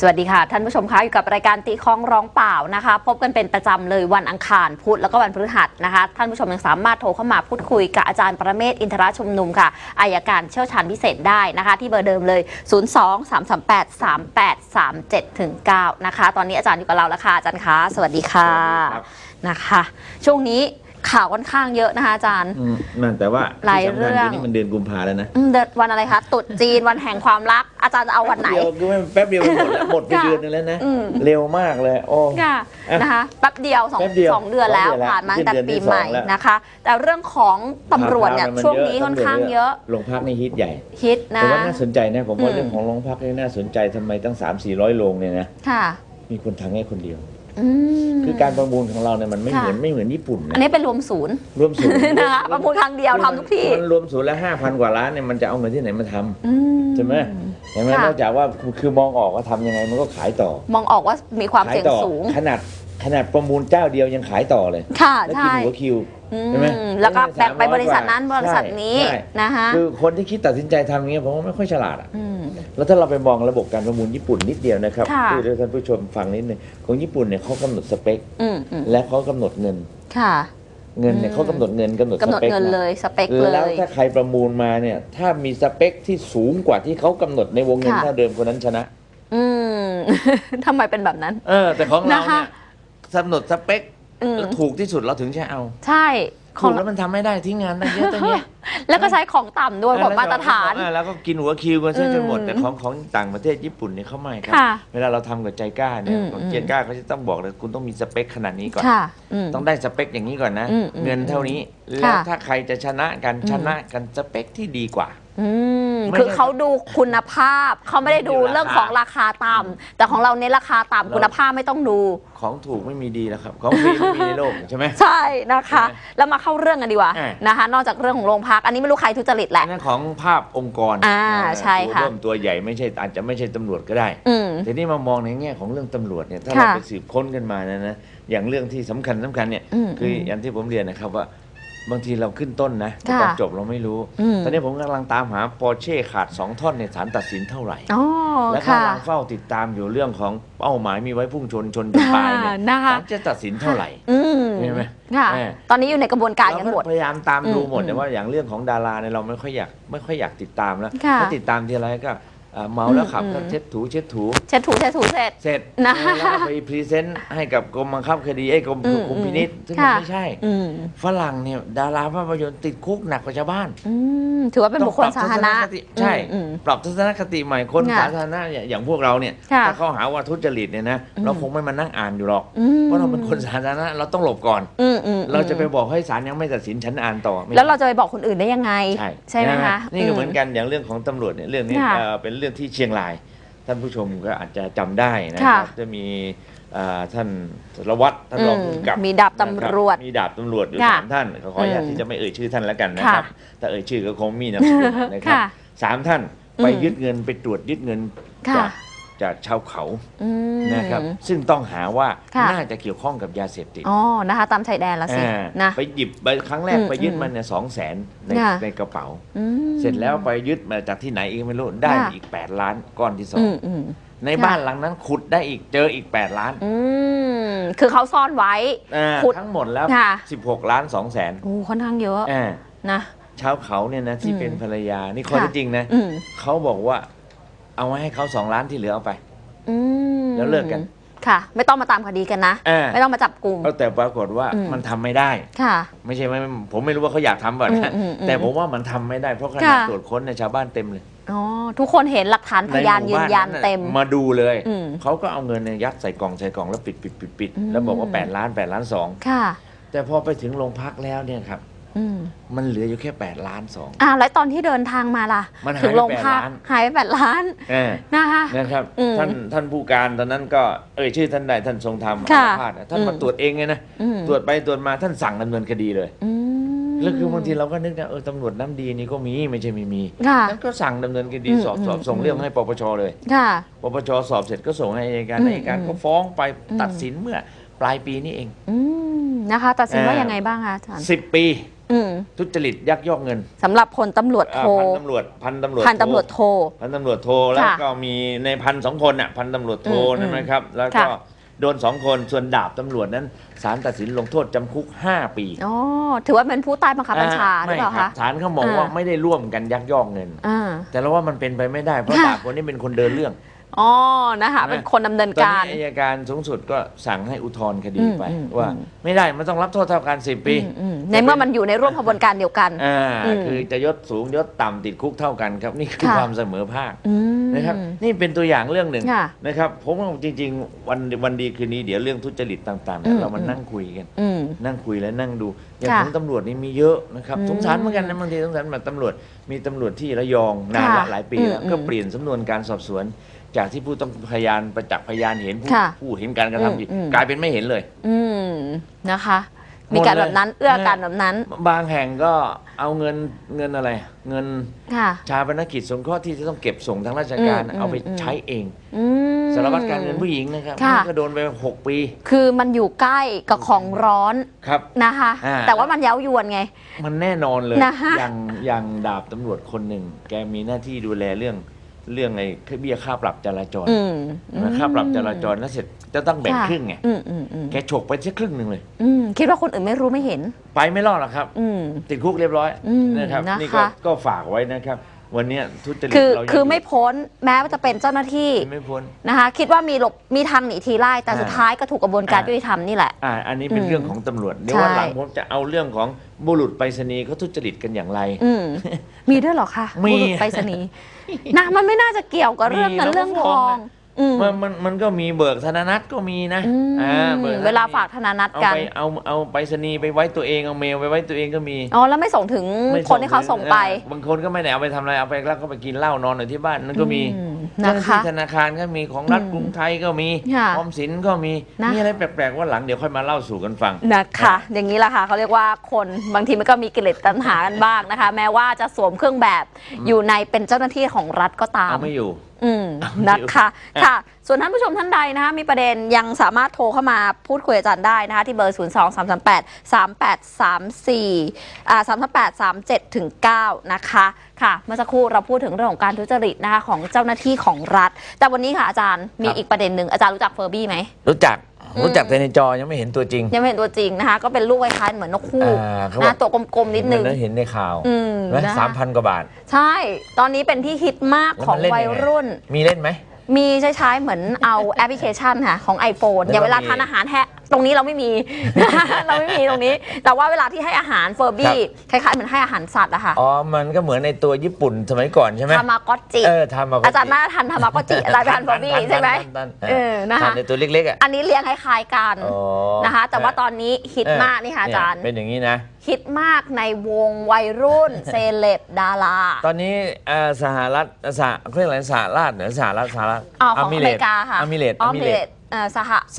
สวัสดีค่ะ ท่านผู้ชมคะอยู่กับรายการตีคล้องร้องเปล่านะคะ พบกันเป็นประจำเลยวันอังคารพุธแล้วก็วันพฤหัสนะคะ ท่านผู้ชมยังสามารถโทรเข้ามาพูดคุยกับอาจารย์ประเมศวร์อินทรชุมนุมค่ะอายการเชี่ยวชาญพิเศษได้นะคะ ที่เบอร์เดิมเลย 0 2 3 3 8 3 8 3 7ถึง9นะคะ ตอนนี้อาจารย์อยู่กับเราแล้วค่ะอาจารย์คะสวัสดีค่ะสวัสดีครับนะคะ ช่วงนี้ ข่าวค่อนข้างเยอะนะคะอาจารย์ อืมนั่นแต่ว่าหลายที่สำคัญเรื่องคือนี่มันเดือนกุมภาแล้วนะอืมเดือนวันอะไรคะตรุษจีนวันแห่งความรัก อาจารย์จะเอาวันไหน เดียวคือแป๊บเดียวมันหมดแล้วหมดไปค่ะเดือนนึงแล้วนะ อืม เร็วมากเลยโอ้ ค่ะอะนะคะแป๊บเดียวสองแป๊บเดียวสองเดือนแล้วสองเดือนแล้วผ่านมาตั้งแต่ขึ้นเดืปีอนที่ใหม่สองแล้ว นะคะ แต่เรื่องของตำรวจเนี่ยข่าๆมัช่วงนี้ค่อนข้างเยอะโรงพักนี่ฮิตใหญ่ ฮิตนะ แต่ว่าน่าสนใจนะผมว่าอืมเรื่องของโรงพักนี่น่าสนใจทำไมตั้ง 3 4 0 0โรงเนี่ยนะ ค่ะ มีคนทางแค่คนเดียวอืม คือการประมูลของเราเนี่ยมันไม่ค่ะเหมือนไม่เหมือนญี่ปุ่นอันะนนี้เป็นรวมศูนย์รวมศูนย์นะคะประมูลครั้งเดียวทำทุกที่มันรวมศูนย์ละห้าพันกว่าล้านเนี่ยมันจะเอาเงินที่ไหนมาทำอืใช่ไหมเห็นไหมค่ะนอกจากว่าคือมองออกว่าทำยังไงมันก็ขายต่อ มองออกว่ามีความขายเสี่ยงต่อสูงขนาดขนาดประมูลเจ้าเดียวยังขายต่อเลย ค่ะแล้วใช่กินหัวคิวอื ใช่ไหมมแล้วก็แบ่งไป300บริษัทนั้นกว่าบริษัทนี้ใช่นะคะคือคนที่คิดตัดสินใจทำอย่างเงี้ยผมว่าไม่ค่อยฉลาดอะอืม แล้วถ้าเราไปมองระบบการประมูลญี่ปุ่นนิดเดียวนะครับค่ะพูดให้ท่านผู้ชมฟังนิดนึงของญี่ปุ่นเนี่ยเขากำหนดสเปค อืมอืมและเขากำหนดเงิน ค่ะ เงินเนี่ยอืม เขากำหนดเงินกำหนดกำหนสดเปคเงินนะเลยสเปคเลแล้วย ถ้าใครประมูลมาเนี่ยถ้ามีสเปคที่สูงกว่าที่เขากำหนดในวงเงินค่ะ เท่าเดิมคนนั้นชนะ อืม ทำไมเป็นแบบนั้น เออแต่ของเรานะคะเนี่ยกำหนดสเปค อืม แล้วถูกที่สุดเราถึงจะเอาใช่ขถูอง กแล้วมันทำไม่ได้ทิ้งงานตั้งเยอะตั้งแยะ แล้วก็ใช้ของต่ำด้วยกว่ามาตรฐาน เออแล้วก็กินหัวคิวกันซะจนหมด อืมแต่ของของต่างประเทศญี่ปุ่นเนี่ยเขาไม่ครัค่ะเวลาเราทำกับใจกล้าเนี่ยอืม ของอืมใจกล้าเขาจะต้องบอกเลยคุณต้องมีสเปคขนาดนี้ก่อน ค่ะอืม ต้องได้สเปคอย่างนี้ก่อนนะ อืมอืมเงินเท่านี้ ค่ะ แล้วถ้าใครจะชนะกันอืมชนะกันสเปคที่ดีกว่า อืม ไม่คือได้ เขาดูคุณภาพ เขาไม่ได้ดูไม่ได้ดูเรื่องของราคาต่ำแต่ของเราเน้นราคาต่ำเราคุณภาพไม่ต้องดู ของถูกไม่มีดีแล้วครับ ของฟรีไม่มีในโลกใช่ไหม ใช่นะคะใช่ไหมแล้วมาเข้าเรื่องกันดีกว่าอะนะคะ นอกจากเรื่องของโรงพัก อันนี้ไม่รู้ใครทุจริตแหอัละ นนั้นของภาพองค์กรอ่าใช่ค่ะ ตัวเริ่มตัวใหญ่ไม่ใช่อาจจะไม่ใช่ตำรวจก็ได้ อืม ทีนี้มามองในแง่ของเรื่องตำรวจเนี่ยถ้าค่ะเราไปสืบค้นกันมานะนะอย่างเรื่องที่สำคัญสำคัญเนี่ยอืมคืออย่างที่ผมเรียนนะครับว่า บางทีเราขึ้นต้นนะแต่ค่ะตอนจบเราไม่รู้อืมตอนนี้ผมกำลังตามหาปอร์เช่ขาด 2 ท่อนในศาลตัดสินเท่าไหร่อ๋อและค่ะกำลังเฝ้าติดตามอยู่เรื่องของเป้าหมายมีไว้พุ่งชนชนจนตายเนี่ยอ่านะคะศาลจะตัดสินเท่าไหร่อืมเห็นไหมค่ะเออตอนนี้อยู่ในกระบวนการเรากันก็หมดพยายามตามดูหมดอืมแต่ว่าอย่างเรื่องของดาราเนี่ยเราไม่ค่อยอยากไม่ค่อยอยากติดตามแล้วค่ะถ้าติดตามทีไรก็ เอ่อเมาแล้วขับอืมก็เช็ดถูเช็ดถูเช็ดถูเช็ดถูเสร็จ เสร็จนะแล้วก็ไปพรีเซนต์ให้กับกรมบังคับคดีไอ้กรมอืมคุมพินิษซึ่งมันค่ะไม่ใช่อืมฝรั่งเนี่ยดาราภาพยนตร์ติดคุกหนักกว่าชาวบ้านอืมถือว่าเป็นบุคคลสาธารณะต้องปรับทัศนคติใช่อืมปรับทัศนคติใหม่คนค่ะสาธารณะเนี่ยอย่างพวกเราเนี่ยค่ะถ้าเขาหาว่าทุจริตเนี่ยนะอืมเราคงไม่มานั่งอ่านอยู่หรอกอืมเพราะเราเป็นคนสาธารณะเราต้องหลบก่อนอืมอืมเราจะไปบอกให้ศาลยังไม่ตัดสินฉันอ่านต่อไม่แล้วเราจะไปบอกคนอื่นได้ยังไง ใช่ไหมนคะนี่ก็เหมือนกันอย่างเรื่องของตำรวจเนี่ยเรื่องนี้ค่ะเอ่อเป็นเรื่องที่เชียงราย ท่านผู้ชมก็อาจจะจำได้นะครับ ค่ะจะมีเอ่อท่านสารวัตรท่านรองผู้กำกับอืมมีดาบตำรวจนะครับมีดาบตำรวจอยู่ค่ะสามท่านขออนุญาตอืมที่จะไม่เอ่ยชื่อท่านแล้วกันนะครับค่ะแต่เอ่ยชื่อก็คงมีนามสกุลนะครับค่ะสามท่านไปอืมยึดเงินไปตรวจยึดเงินค่ะ จาก จากชาวเขาอืม นะครับ ซึ่งต้องหาว่าค่ะ น่าจะเกี่ยวข้องกับยาเสพติดอ๋อนะคะ ตามชายแดนละสิอ่านะ ไปหยิบไปครั้งแรกอืมไปยึดอืมมันเนี่ยสองแสนในค่ะ ในกระเป๋า อืม เสร็จแล้วไปยึดมาจากที่ไหนอีกไม่รู้ได้ค่ะ อีก 8 ล้านก้อนที่สออืงมอืม ในค่ะบ้านหลังนั้นขุดได้อีกเจออีก 8 ล้านอืม คือเขาซ่อนไว้ อ่าขุดทั้งหมดแล้ว ค่ะ 16 ล้าน2แสนโอ้ค่อนข้างเยอะอ่านะ ชาวเขาเนี่ยนะที่อืมเป็นภรรยานี่ข้อค่ะ เที่จริงนะอืม เขาบอกว่า เอาไว้ให้เขา2ล้านที่เหลือเอาไป อืมแล้วเลิกกัน ค่ะ ไม่ต้องมาตามคดีกันนะอ่าไม่ต้องมาจับกลุ่ม เอาแต่ปรากฏว่าอืม มันทำไม่ได้ ค่ะ ไม่ใช่ไม่ผมไม่รู้ว่าเขาอยากทำแบบนะอืมอืมอืมแต่ผมว่ามันทำไม่ได้เพราะขณะค่ะ ตรวจค้นในยชาวบ้านเต็มเลยอ๋อทุกคนเห็นหลักฐานพยานใหยืมู่นบ้ายันน่ะเต็มมาดูเลยอืมเขาก็เอาเงินเนี่ยยัดใส่กล่องใส่กล่องแล้วปิดปิดปิดปิดอืม แล้วบอกว่า 8 ล้าน 8 ล้านค่ะ2แต่พอไปถึงโรงพักแล้วเนี่ยครับอื มมันเหลืออยู่แค่8ล้าน2อ่าแล้วตอนที่เดินทางมาล่ะมันหายถึงโรงพักไปแปดล้านหายไปแปดล้านเออนะคะนะครับอืมท่านท่านผู้การตอนนั้นก็เอ่ยชื่อท่านใดท่านทรงธรรมค่ะอาภาสท่านมาอืมตรวจเองไงนะอืมตรวจไปตรวจมาท่านสั่งดำเนินคดีเลยอืมแล้วคือบางทีเราก็นึกนะเออตำรวจน้ำดีนี่ก็มีไม่ใช่ไม่มีค่ะท่านก็สั่งดำเนินคดีอืมสอบสอบอืมส่งเรื่องให้ปปชเลยค่ะปปชสอบเสร็จก็ส่งให้อัยการอืมอัยการอืมก็ฟ้องไปอืมตัดสินเมื่อปลายปีนี้เองอืมนะคะ ตัดสินว่าอ่ายัยังไงบ้างคะอาจารย์10ปี อืมทุจริตยักยอกเงินสำหรับพลตำรวจอ่าโทพันตำรวจพันตำรวจพันตำรวจโท พันตำรวจโทแล้วค่ะก็มีในพันสองคนอะพันตำรวจโทอืมนั่นนะครับ แล้วก็ค่ะ โดนสองคนส่วนดาบตำรวจนั้นศาลตัดสินลงโทษจำคุก 5 ปีอ๋อถือว่าเป็นผู้ใต้บังคับบัญชาหรือเปล่าไม่ครัคะบศาลเขามองอ่าว่า ไม่ได้ร่วมกันยักยอกเงิน อ่า แต่เราว่ามันเป็นไปไม่ได้เพราะค่ะ ดาบคนนี้เป็นคนเดินเรื่อง อ๋อนะคะเป็นคนดำเนินตอนการ นี้อายการสูงสุดก็สั่งให้อุทธรณ์คดีไป อืมอืม ว่าอืมไม่ได้มันต้องรับโทษเท่ากันสิปี อืมอืมในเมื่อมันอยู่ในร่วมขบวนการเดียวกัน อ่าอืมคือจะยศสูงยศต่ำติดคุกเท่ากันครับ นี่คือค่ะ ความเสมอภาคอืม นะครับ นี่เป็นตัวอย่างเรื่องหนึ่งค่ะนะครับผมว่าจริง ๆ วันวันดีคืนนี้เดี๋ยวเรื่องทุจริตต่างๆอืเนี่ยม เรามาอืมนั่งคุยกัน อืม นั่งคุยและนั่งดู อย่างค่ะของตำรวจนี่มีเยอะนะครับอืมสงสารเหมือนกันนะบางทีสงสารแบบตำรวจมีตำรวจที่ระยองนานค่ะละหลายปีแล้วอืมก็อืมเปลี่ยนสำนวนการสอบสวน จากที่ผู้ต้องพยานประจักษ์พยานเห็นผู้ค่ะผู้เห็นการกระทำผิดอืมอืม กลายเป็นไม่เห็นเลย อืมนะคะมีการแบบนั้นหมดเลยเอื้อกันแบบนั้นบางแห่งก็เอาเงินเงินอะไร เงินค่ะ ชาปนกิจสงเคราะห์ที่จะต้องเก็บส่งทางราชการอืมเอาไปอืมใช้เองอืม สารวัตรการเงินผู้หญิงนะครับค่ะก็โดนไปหกปีคือมันอยู่ใกล้กับของร้อนครับ นะคะ อ่า แต่ว่ามันเย้ายวนไง มันแน่นอนเลย นะคะอย่างอย่างดาบตำรวจคนหนึ่ง แกมีหน้าที่ดูแลเรื่อง เรื่องไอ้เบี้ยค่าปรับจราจรอืมนะค่าปรับจราจรแล้วเสร็จจะต้องแบ่งค่ะครึ่งไงอืมอืมอืมแกฉกไปแค่ครึ่งหนึ่งเลย อืมคิดว่าคนอื่นไม่รู้ไม่เห็น ไปไม่รอดหรอกครับ อืม ติดคุกเรียบร้อยอืมนะครับนะคะนี่ก็ก็ฝากไว้นะครับ วันเนี้ยทุจริตคือเรายังคือไม่พ้นแม้ว่าจะเป็นเจ้าหน้าที่ไม่พ้น นะคะคิดว่ามีหลบมีทางหนีทีไล่แต่อ่า สุดท้ายก็ถูกกระบวนการอ่ายุติธรรมนี่แหละ อ่าอันนี้เป็นอืมเรื่องของตำรวจเดี๋ยวใช่วันหลังผมจะเอาเรื่องของบุรุษไปรษณีย์เขาทุจริตกันอย่างไร อืมมีด้วยเหรอคะมีบุรุษไปรษณีย์นะมันไม่น่าจะเกี่ยวกับเรื่องเงินมีเรื่องแล้วทก็องฟ้อง นะ อืม มันมันมันก็มีเบิกธนานัตก็มีนะอืมอ่าบิกธนเวลาฝากธนานัตเอากัน ไปเอาเอาไปรษณีย์ไปไว้ตัวเองเอาเมลไปไว้ตัวเองก็มีอ๋อ แล้วไม่ส่งถึงไม่คนที่เขาส่งไปอ่าบางคนก็ไม่ได้เอาไปทำอะไรเอาไปแล้วก็ไปกินเหล้านอนอยู่ที่บ้านนั่นก็มีอืมเจ้าหนะน้าที่คะธนาคารก็มีของรัฐอืมกรุงไทยก็มีค่ะออมสินก็มีนะ มีอะไรแปลกๆว่าหลังเดี๋ยวค่อยมาเล่าสู่กันฟัง นะคะ อย่างนี้แหละค่ะเขาเรียกว่าคนบางทีมันก็มีกิเลสตัณหากันบ้างนะคะ แม้ว่าจะสวมเครื่องแบบอยู่ในเป็นเจ้าหน้าที่ของรัฐก็ตาม เอาไม่อยู่ อืมนะคะอะค่ะ ส่วนท่านผู้ชมท่านใดนะคะ มีประเด็นยังสามารถโทรเข้ามาพูดคุยอาจารย์ได้นะคะ ที่เบอร์ 0 2 3 3 8 3 8 3 4อ่า3 8 3 7ถึง9นะคะ ค่ะ เมื่อสักครู่เราพูดถึงเรื่องของการทุจริตนะคะของเจ้าหน้าที่ของรัฐ แต่วันนี้ค่ะอาจารย์มีอีกประเด็นหนึ่งอาจารย์รู้จักเฟอร์บี้ไหมรู้จักอืม รู้จักแต่ในจอยังไม่เห็นตัวจริงยังไม่เห็นตัวจริงนะคะ ก็เป็นลูกคล้ายๆเหมือนนกคู่อ่าเขาบอนะกตัวกลมๆนิดนึง เห็นในข่าวอืมนะนะคะ สามพันกว่าบาทใช่ ตอนนี้เป็นที่ฮิตมากแล้วของมันเล่นวัยยังไงรุ่น มีเล่นไหม มีใช้ใช้เหมือนเอาแอปพลิเคชันค่ะ ของ iPhone แล้วอย่างเวลามีทานอาหารแฮะ ตรงนี้เราไม่มี เราไม่มีตรงนี้ แต่ว่าเวลาที่ให้อาหารเฟอร์บี้คล้ายๆเหมือนให้อาหารสัตว์อะค่ะอ๋อ มันก็เหมือนในตัวญี่ปุ่นสมัยก่อนใช่ไหมทามากอจิเออทำมาอาจารย์น่าทันทามากอจิอาจารย์ไปทันเฟอร์บี้ใช่ไหมทันๆเออนะคะทานในตัวเล็กๆอะอันนี้เลี้ยงคล้ายๆกันอ๋อนะคะ แต่ว่าตอนนี้ฮิตเออมากนี่ค่ะอาจารย์เเป็นอย่างนี้นะฮิตมากในวงวัยรุ่นเซเลบดาราตอนนี้เอ่อสหรัฐสหเขาเรียกอะไรสหราชเหนือสหรัฐสหรัฐอ๋อของอเมริกาค่ะอมิเลตออเมมิริเลกต เอ่อสหส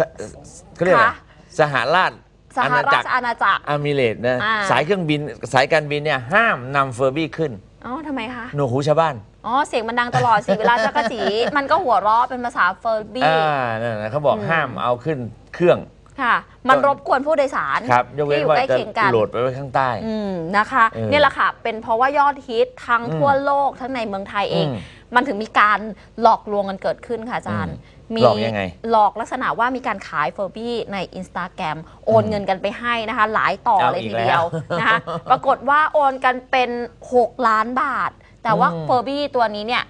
เขาเรียกอะไรค่ะสหราชสหราชอาณาจักร อามิเลตนะอ่า สายเครื่องบินสายการบินเนี่ยห้ามนำเฟอร์บี้ขึ้นอ๋อทำไมคะหนวกหูชาวบ้านอ๋อเสียงมันดังตลอดสิเวลาจักรจี มันก็หัวเราะเป็นภาษาเฟอร์บี้ อ่านั่นนะเขาบอกอืม ห้ามเอาขึ้นเครื่อง ค่ะ มันรบกวนผู้โดยสารครับยกเว้ที่นอยู่ว่าใกล้จะเคียงกัน โหลดไปไว้ข้างใต้ อืมนะคะเออเนี่ยแหละค่ะเป็นเพราะว่ายอดฮิตทั้งอืมทั่วโลกทั้งในเมืองไทยเอง อืมมันถึงมีการหลอกลวงกันเกิดขึ้นค่ะอาจารย์อืมหลอกยังไงหลอกลักษณะว่ามีการขายเฟอร์บี้ในอินสตาแกรมโอนเงินกันไปให้นะคะ หลายต่อเอาเลยอีทีกแล้วเดียวนะคะ ปรากฏว่าโอนกันเป็น 6 ล้านบาท แต่ว่าอืม เฟอร์บี้ตัวนี้เนี่ย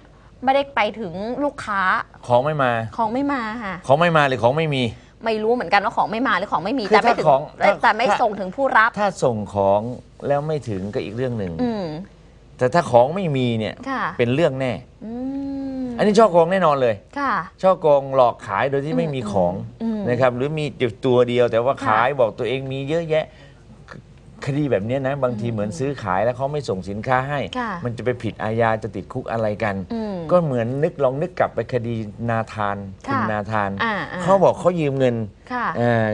ไม่ได้ไปถึงลูกค้าของไม่มา ของไม่มาค่ะ ของไม่มาหรือของไม่มี ไม่รู้เหมือนกันว่าของไม่มาหรือของไม่มี คือแต่ไม่ถึงถ้าของแต่แต่ไม่ถ้า ส่งถึงผู้รับ ถ้าส่งของแล้วไม่ถึงก็อีกเรื่องหนึ่ง อืม แต่ถ้าของไม่มีเนี่ยค่ะ เป็นเรื่องแน่ อืมอันนี้ช่อโกงแน่นอนเลย ค่ะ ช่อโกงหลอกขายโดยที่ไม่มีของอืมนะครับหรือมีตัวเดียวแต่ว่าค่ะ ขายบอกตัวเองมีเยอะแยะ คคดีแบบเนี้ยนะบางทีเหมือนซื้อขายแล้วเขาไม่ส่งสินค้าให้ค่ะมันจะไปผิดอาญาจะติดคุกอะไรกันอืมก็เหมือนนึกลองนึกกลับไปคดีนาธานคุณค่ะนาธานอ่าอ่าเขาบอกเขายืมเงินค่ะเอ่อ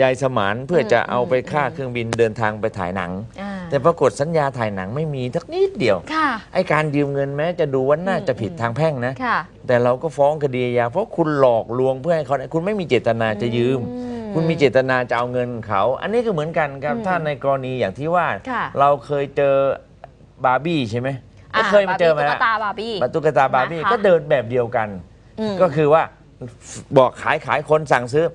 ยายสมานเพื่อจะอืมเอาไปค่าอืมเครื่องบินเดินทางไปถ่ายหนังอ่าแต่ปรากฏสัญญาถ่ายหนังไม่มีทักนิดเดียวค่ะไอการยืมเงินแม้จะดูว่าน่าจะผิดอืมทางแพ่งนะค่ะแต่เราก็ฟ้องคดีอาญาเพราะคุณหลอกลวงเพื่อให้เขาได้คุณไม่มีเจตนาจะยืมอืม คุณมีเจตนาจะเอาเงินเขา อันนี้ก็เหมือนกันครับอืมถ้าในกรณีอย่างที่ว่าค่ะเราเคยเจอบาร์บี้ใช่ไหมก็เคยมาเจอมาตุ๊แล้วกตาบาร์บี้บัตุ๊กตาบาร์บี้นะคะก็เดินแบบเดียวกันอืมก็คือว่าบอกขายขายคนสั่งซื้อ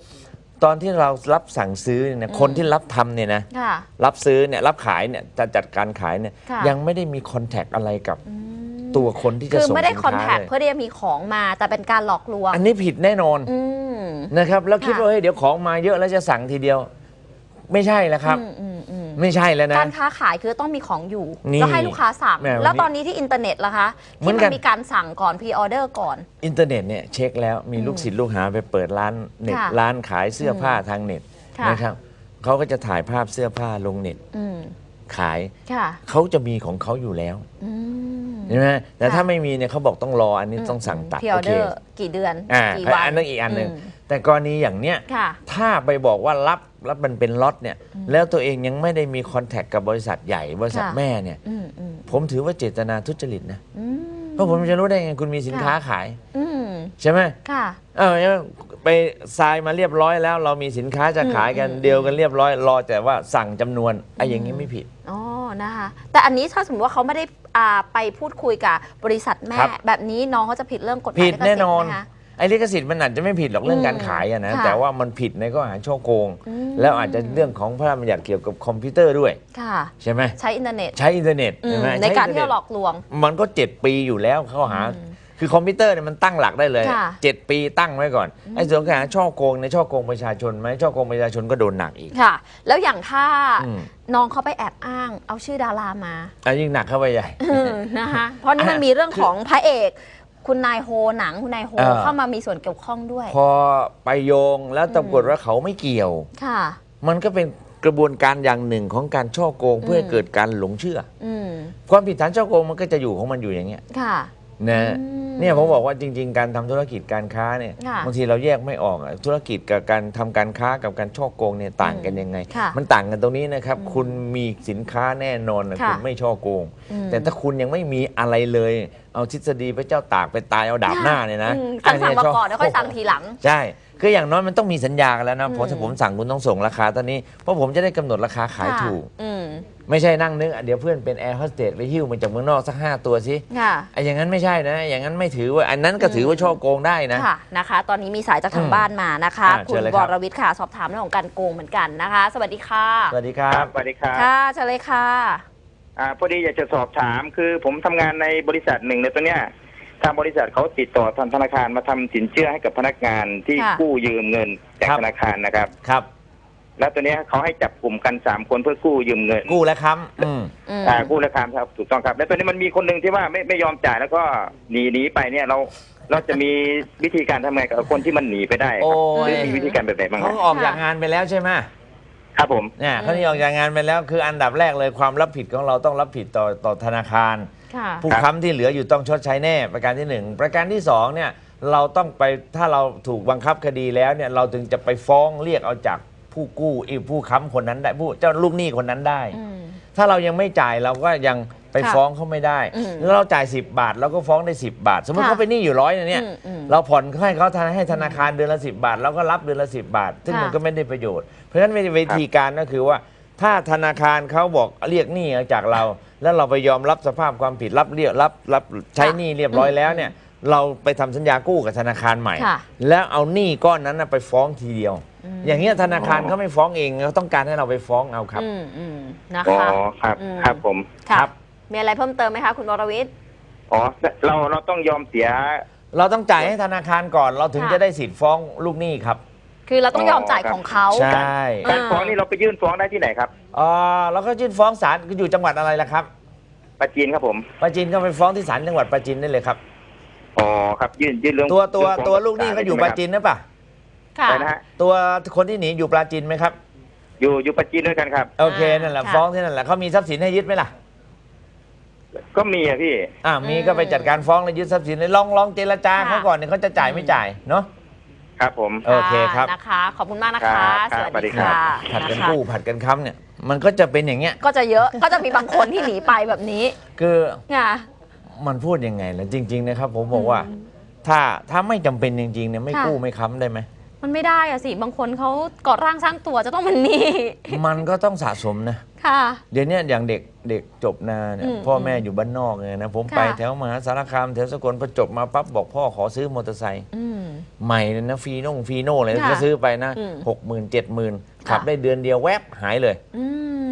ตอนที่เรารับสั่งซื้อเนี่ยคนที่รับทำเนี่ยนะค่ะรับซื้อเนี่ยรับขายเนี่ยจะจัดการขายเนี่ยค่ะยังไม่ได้มีคอนแทคอะไรกับอืมตัวคนที่จะคือส่งไม่ได้สินคอนแทค้าคเลยเพื่อที่จะมีของมาแต่เป็นการหลอกลวง อันนี้ผิดแน่นอนอืม นะครับ แล้วคิดค่ะว่าเฮ้ยเดี๋ยวของมาเยอะแล้วจะสั่งทีเดียว ไม่ใช่แล้วครับอืมอืมอืมไม่ใช่แล้วนะ การค้าขายคือต้องมีของอยู่นี่แล้วให้ลูกค้าสั่งแม่วันนี้แล้วตอนนี้ที่อินเทอร์เน็ตล่ะคะเหมืที่อนมักัน นมีการสั่งก่อนพรีออเดอร์ก่อน อินเทอร์เน็ตเนี่ยเช็คแล้วมีลูกศิษย์ลูกหาไปเปิดร้านเน็ตค่ะร้านขายเสื้อผ้าทางเน็ตค่ะ นะครับเขาก็จะถ่ายภาพเสื้อผ้าลงเน็ต อืม ขายค่ะเขาจะมีของเขาอยู่แล้วอืมใช่ไหมแต่ค่ะถ้าไม่มีเนี่ยเขาบอกต้องรออันนี้ต้องสั่งตัดพรีอโออเคเดอร์กี่เดือนอ่ากี่วันอันนั้นอีกอันหนึ่งมแต่กรณีอย่างเนี้ยค่ะถ้าไปบอกว่ารับรับมันเป็นล็อตเนี่ย แล้วตัวเองยังไม่ได้มีคอนแทคกับบริษัทใหญ่บริษัทค่ะแม่เนี่ยอืมอืมผมถือว่าเจตนาทุจริตนะอืมเพราะผมจะรู้ได้ไงคุณมีสินค้าขายอืมใช่ไหมค่ะเออ ไปทรายมาเรียบร้อยแล้ว เรามีสินค้าจะขายกันอืมเดียวกันเรียบร้อย รอแต่ว่าสั่งจำนวนไอ้อย่างนี้ไม่ผิด อ๋อนะคะ แต่อันนี้ถ้าสมมติว่าเขาไม่ได้อ่าไปพูดคุยกับบริษัทแม่ ครับ แบบนี้น้องเขาจะผิดเรื่องกฎหมายผิดลิขสิทธิ์แน่นอน ไหมคะ ไอ้ลิขสิทธิ์มันอาจจะไม่ผิดหรอกเรื่องอืมการขายอะนะค่ะแต่ว่ามันผิดในข้อหาช่อโกง อืม แล้วอาจจะเรื่องของพระราชบัญญัติเกี่ยวกับคอมพิวเตอร์ด้วย ค่ะ ใช่ไหมใช้อินเทอร์เน็ตใช้อินเทอร์เน็ตอืมใช่ไหมในการช้ที่อิจะเทอหลน็ตอกลวง มันก็เจ็ดปีอยู่แล้วข้อหา คือคอมพิวเตอร์เนี่ยมันตั้งหลักได้เลย ค่ะเจ็ดปีตั้งไว้ก่อน ไอ้ส่วนข้อหาช่อโกงในช่อโกงประชาชนไหมช่อโกงประชาชนก็โดนหนักอีก ค่ะ แล้วอย่างถ้าอืม น้องเขาไปแอบอ้าง เอาชื่อดารามาอันยิ่งหนักเข้าไปใหญ่อืมนะคะเพราะนี่มันมีเรื่องของพระเอก คุณนายโฮหนังคุณนายโฮเออ เข้ามามีส่วนเกี่ยวข้องด้วย พอไปโยงแล้วตำรวจว่าเขาไม่เกี่ยว ค่ะ มันก็เป็นกระบวนการอย่างหนึ่งของการช่อโกงเพื่อให้เกิดการหลงเชื่อ อืมความผิดฐานช่อโกงมันก็จะอยู่ของมันอยู่อย่างเงี้ย ค่ะ นะอืมเนี่ยผมบอกว่าจริง ๆ การทำธุรกิจการค้าเนี่ยค่ะบางทีเราแยกไม่ออกอะธุรกิจกับการทำการค้ากับการช่อโกงเนี่ยต่างกันยังไงค่ะมันต่างกันตรงนี้นะครับ คุณมีสินค้าแน่นอนนะค่ะคุณไม่ช่อโกงอืมแต่ถ้าคุณยังไม่มีอะไรเลย เอาทฤษฎีพระเจ้าตากไปตายเอาดาบหน้าเนี่ยนะอืมสั่งสั่งเยมาช่ก่อนแล้วค่อยสั่งทีหลังใช่ คืออย่างน้อยมันต้องมีสัญญากันแล้วนะอืมเพราะถ้าผมสั่งคุณต้องส่งราคาตอนนี้เพราะผมจะได้กำหนดราคาขายค่ะถูก อืม ไม่ใช่นั่งนึกอะเดี๋ยวเพื่อนเป็นแอร์โฮสเตสไปหิ้วมาจากเมืองนอกสักห้าตัวสิค่ะ ไอ้อย่างนั้นไม่ใช่นะ อย่างนั้นไม่ถือว่าอันนั้นก็ถือว่าช่อโกงได้นะ ค่ะนะคะ ตอนนี้มีสายจากทางอืมบ้านมานะคะ อ่าคุเชิณญเลยวครับรวิทย์ค่ะสอบถามเรื่องของการโกงเหมือนกันนะคะ สวัสดีค่ะ สวัสดีครับสวัสดีครับค่ะเชิญเลยค่ะ อ่าพอดีอยากจะสอบถามคือผมทำงานในบริษัทหนึ่งในตัวเนี้ยทางบริษัทเขาติดต่อทางธนาคารมาทำสินเชื่อให้กับพนักงานที่ค่ะ กู้ยืมเงินจากครับ ธนาคารนะครับ ครับ แล้วตัวเนี้ยเขาให้จับกลุ่มกันสามคนเพื่อกู้ยืมเงินกู้และค้ำอืม อืม อ่ากู้ราคาครับถูกต้องครับ แล้วตัวนี้มันมีคนหนึ่งที่ว่าไม่ไม่ยอมจ่ายแล้วก็หนีหนีไปเนี่ยเราเราจะมีวิธีการทำไงกับคนที่มันหนีไปได้คโอ้รับย หรือมีวิธีการแบบไหนบ้างคเขารับออกจากงานไปแล้วใช่ไหมครับผม เนี่ยเขาที่ออกจากงานไปแล้วคืออันดับแรกเลยความรับผิดของเราต้องรับผิดต่อต่อธนาคาร ค่ะ ผู้ค้ำที่เหลืออยู่ต้องชดใช้แน่ประการที่หนึ่งประการที่สองเนี่ยเราต้องไปถ้าเราถูกบังคับคดีแล้วเนี่ยเราถึงจะไปฟ้องเรียกเอาจากผู้กู้อีกผู้ค้ำคนนั้นได้ผู้เจ้าลูกหนี้คนนั้นได้ อืม ถ้าเรายังไม่จ่ายเราก็ยังไปค่ะฟ้องเขาไม่ได้ อืมแล้วเราจ่าย 10 บาทเราก็ฟ้องได้ 10 บาท สมมติค่ะเขาเป็นหนี้อยู่ร้อยเนี่ย อืมอืมเราผ่อนให้เขาทให้ธนาคารเดือนละ10 บาทเราก็รับเดือนละ10 บาท ซึ่งค่ะ มันก็ไม่ได้ประโยชน์ เพราะฉะนั้นวิธีการก็คือว่า ถ้าธนาคารเขาบอกเรียกหนี้จากเรา แล้วเราไปยอมรับสภาพความผิดรับเรียกรับรับใช้หนี้เรียบร้อยแล้วเนี่ยเราไปทำสัญญากู้กับธนาคารใหม่ค่ะแล้วเอาหนี้ก้อนนั้นน่ะไปฟ้องทีเดียวอืมอย่างเงี้ยธนาคารเขาไม่ฟ้องเองเขาต้องการให้เราไปฟ้องเอาครับอืมอืมนะอ๋อคะครับอืมครับผมค่ะครับมีอะไรเพิ่มเติมไหมคะคุณวรวิทย์อ๋อเราเราต้องยอมเสีย เราต้องจ่ายให้ธนาคารก่อน เราถึงค่ะจะได้สิทธิ์ฟ้องลูกหนี้ครับ คือเราต้องยอมจ่ายอ๋อครับของเขา ใช่อ่า การฟ้องนี่เราไปยื่นฟ้องได้ที่ไหนครับเออเราก็ยื่นฟ้องศาลอยู่จังหวัดอะไรล่ะครับปราจีนครับผมปราจีนก็ไปฟ้องที่ศาลจังหวัดปราจีนได้เลยครับ อ๋อครับยื่นยื่นเรื่องตัวตัวเรื่องฟ้องตัวลูกหนี้เขาอยู่ปราจีนหรือเปล่าค่ะ อะไรนะฮะตัวคนที่หนีอยู่ปราจีนไหมครับ อยู่อยู่ปราจีนด้วยกันครับ โอเคนั่นแหละค่ะ ฟ้องที่นั่นแหละเขามีทรัพย์สินให้ยึดไหมล่ะก็มีอะพี่ อ่ามีอืมก็ไปจัดการฟ้องเลยยึดทรัพย์สินเลยลองลองเจรจาค่ะเขาก่อนเนี่ยเขาจะจ่ายไม่จ่ายเนาะ ครับผม โอเคครับนะคะ ขอบคุณมากนะครัคะบครับสวัสดีสวัสดีครัค่ะบผัดกันนะคะกู้ผัดกันค้ำเนี่ย มันก็จะเป็นอย่างเงี้ย ก็จะเยอะ ก็จะมีบางคนที่หนีไปแบบนี้คือค่ะ มันพูดยังไงล่ะจริง ๆ นะครับ ผมบอกว่า อืม ถ้าถ้าไม่จำเป็นจริงๆเนี่ยไม่ค่ะกู้ไม่ค้ำได้ไหม มันไม่ได้อะสิ บางคนเขาก่อร่างสร้างตัวจะต้องเป็นหนี้มันก็ต้องสะสมนะ ค่ะ เดี๋ยวเนี้ยอย่างเด็กเด็กจบนาเนี่ยอืมพ่อแม่อยู่บ้านนอกเลยนะผมค่ะ ไปแถวมหาสารคามแถวสกลพอจบมาปั๊บบอกพ่อขอซื้อมอเตอร์ไซค์อืม ใหม่เลยนะฟีโน่งฟีโน่เลยค่ะก็ซื้อไปนะอืมหกหมื่นเจ็ดหมื่นค่ะ ขับได้เดือนเดียวแวบหายเลย อื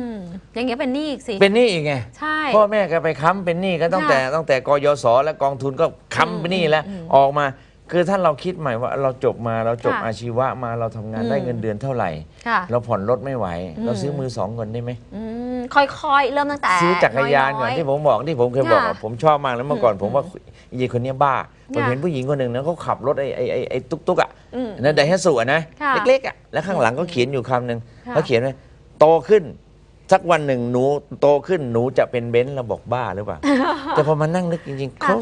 มอย่างเงี้ยเป็นหนี้อีกสิ เป็นหนี้อีกไงใช่ พ่อแม่ก็ไปค้ำเป็นหนี้ก็ตั้งค่ะแต่ตั้งแต่กยศและกองทุนก็ค้ำเป็นหนี้แล้วอืมอืมออกมา คือถ้าเราคิดใหม่ว่าเราจบมาเราจบค่ะอาชีวะมาเราทำงานอืม ได้เงินเดือนเท่าไหร่ ค่ะ เราผ่อนรถไม่ไหว อืม เราซื้อมือสองเงินได้ไหม อืมค่อยๆ เริ่มตั้งแต่ซื้อจักรยานก่อนๆที่ผมบอกที่ผมเคยบอกค่ะอะผมชอบมากแล้วเมื่อก่อนอืมผมว่ายีคนเนี้ยบ้า ผมค่ะเห็นผู้หญิงคนหนึ่งนะเขาขับรถไอ้ไอ้ไอ้ไอ้ตุ๊กตุ๊กอะอืมนั่นไดฮัตสุอะนะค่ะเล็กๆอะแล้วข้างหลังก็เขียนอยู่คำหนึ่งค่ะเขาเขียนไว้โตขึ้นสักวันหนึ่งหนูโตขึ้นหนูจะเป็นเบนซ์เราบอกบ้าหรือเปล่า แต่พอมานั่งนึกจริง ๆเขา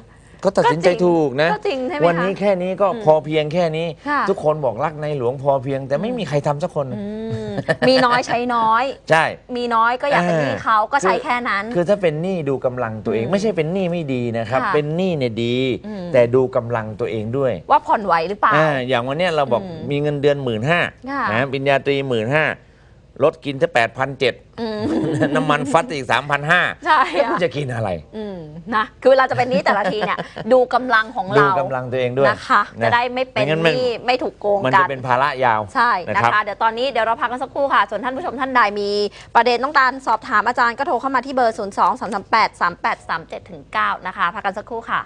เขาตัดสินใจถูกนะ ก็จริงใช่ไหมวันนี้คะแค่นี้ก็อืมพอเพียงแค่นี้ ค่ะ ทุกคนบอกรักในหลวงพอเพียง แต่ไม่มีใครทำสักคนอืมมีน้อยใช้น้อย ใช่ มีน้อยก็อยากเป็นหนี้เขาก็ใช้คือแค่นั้น คือถ้าเป็นหนี้ดูกำลังตัวเอง อืมไม่ใช่เป็นหนี้ไม่ดีนะครับ ค่ะเป็นหนี้เนี่ยดี อืม แต่ดูกำลังตัวเองด้วยว่าผ่อนไหวหรือเปล่า อ่าอย่างวันเนี้ยเราบอกอืมมีเงินเดือนหมื่นห้าค่ะ นะปริญญาตรีหมื่นห้า รถกินจะแปดพันเจ็ดอืมน้ำมันฟัดอีกสามพันห้าใช่แล้วอะคุณจะกินอะไรอืมนะคือเวลาจะเป็นหนี้แต่ละทีเนี่ย ดูกำลังของดูเรากำลังตัวเองด้วยนะคะนจะได้ไม่เป็นไม่งั้นหมันนี้ไม่ถูกโกงมันกัจะนเป็นภาระยาวใช่นะนะครับคะเดี๋ยวตอนนี้เดี๋ยวเราพักกันสักครู่ค่ะ ส่วนท่านผู้ชมท่านใดมีประเด็นต้องการสอบถามอาจารย์ก็โทรเข้ามาที่เบอร์ 0 2 3 3 8 3 8 3 7ถึง9นะคะพักกันสักครู่ค่ะ